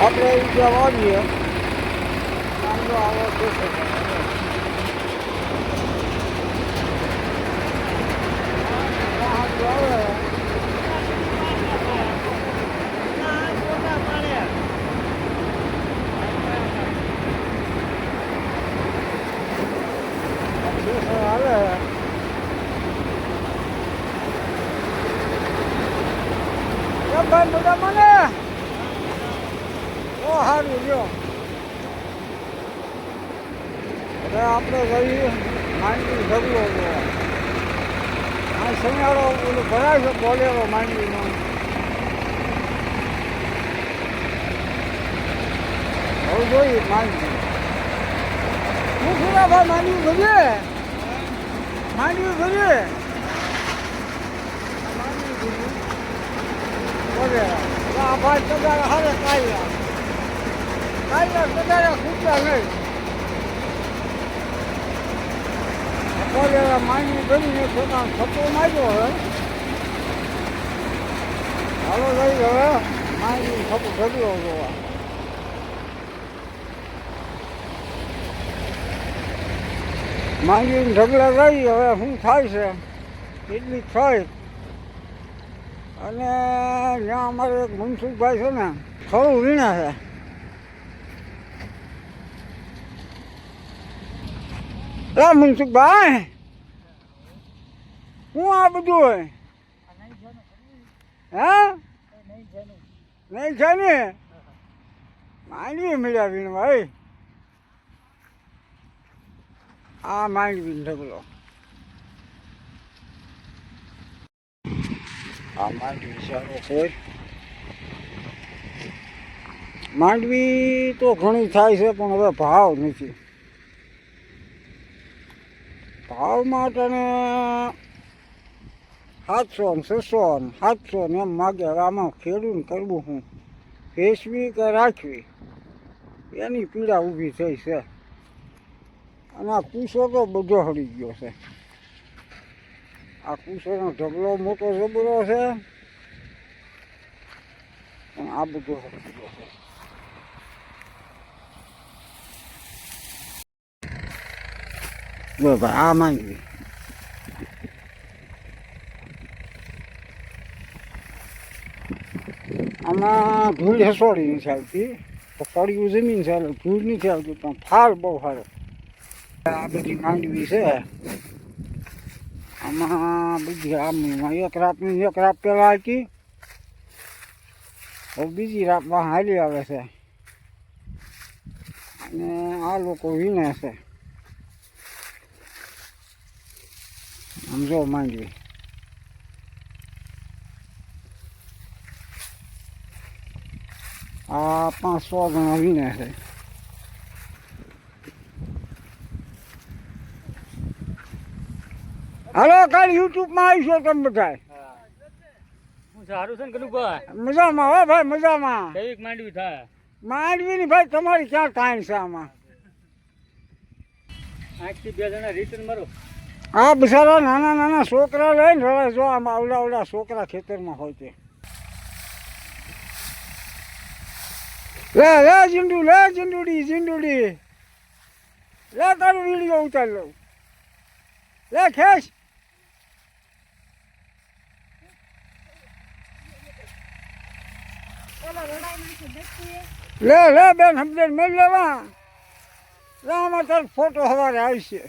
આપણે એ જ્યાં વાવીએ આમનો આવો દેશે હાલે કેમ ભાઈ બધા મને ઓ સારું જો હવે આપણે જઈએ માંડવી ઢગલો આ શનિયાળો ઓલું ભરાય છે બોલેરો માંડવીનો. હવે જોઈએ માંડવી. હું ખુલા ભાઈ માંડવી ભરીએ માંડવી ભરીએ માંડવી ભરીએ બોલેરા આ ભાઈ કાઢ્યા કાઢ્યા તગારા ખૂટતા નહીં. બોલેરા માંડવી ભરીને છોકરા થપ્પો માર્યો હવે. હાલો જઈ હવે માંડવી થપ્પો ભર્યો જોવા. માંગીને ઢગલા રહી હવે શું થાય છે? એટલી થઈ અને જ્યાં અમારે એક મનસુખભાઈ છે ને થોડું વીણા છે. એ મનસુખભાઈ, હું આ બધું હે? નહીં છે ને? માંડવી મળ્યા વીણભાઈ આ માંડવી ઢગલો. આ માંડવી સારો હોય માંડવી તો ઘણી થાય છે, પણ હવે ભાવ નથી. ભાવ માટે સાતસો ને છસો ને સાતસો ને એમ માગે. હવે આમાં ખેડૂને કરવું હું? વેચવી કે રાખવી? એની પીડા ઊભી થઈ છે. અને આ કૂસો તો બધો હળી ગયો છે. આ કૂસોનો ઢગલો મોટો જબરો છે. પણ આ બધો હળી ગયો છે. ભાઈ આ માંગવી આમાં ધૂળ હસોડી નથી આવતી પડ્યું જમીન ચાલે ધૂળ નથી આવતી પણ ફાર બહુ સારો આ બધી માંડવી છે આમાં બધી આમ એક રાતની એક રાત પહેલાં હતી હવે બીજી રાતમાં હાલી આવે છે અને આ લોકો વીણે છે આમ જો માંડવી આ પાંચસો જણા વીણે છે હાલો કાલ યુટ્યુબમાં આવીશો તમે બધા સારું છે ને કનુભાઈ મજામાં હો ભાઈ મજામાં દૈવિક માંડવી થાય. માંડવીની ભાઈ તમારી ક્યાં કાંઈ છે આમાં? આઠથી બે જણા રિટર્ન મારો. આ બિચારા નાના નાના છોકરા લઈને રવે જો આમાં આવડા આવડા છોકરા ખેતરમાં હોય તે. લે લે જીંડુ, લે જીંડુડી જીંડુડી. લે, તારું વીડિયો ઉતાર લઉં. લે ખેસ લે લે બેન સમજણ મેળ લેવા. લે, આમાં તાર ફોટો સવારે આવશે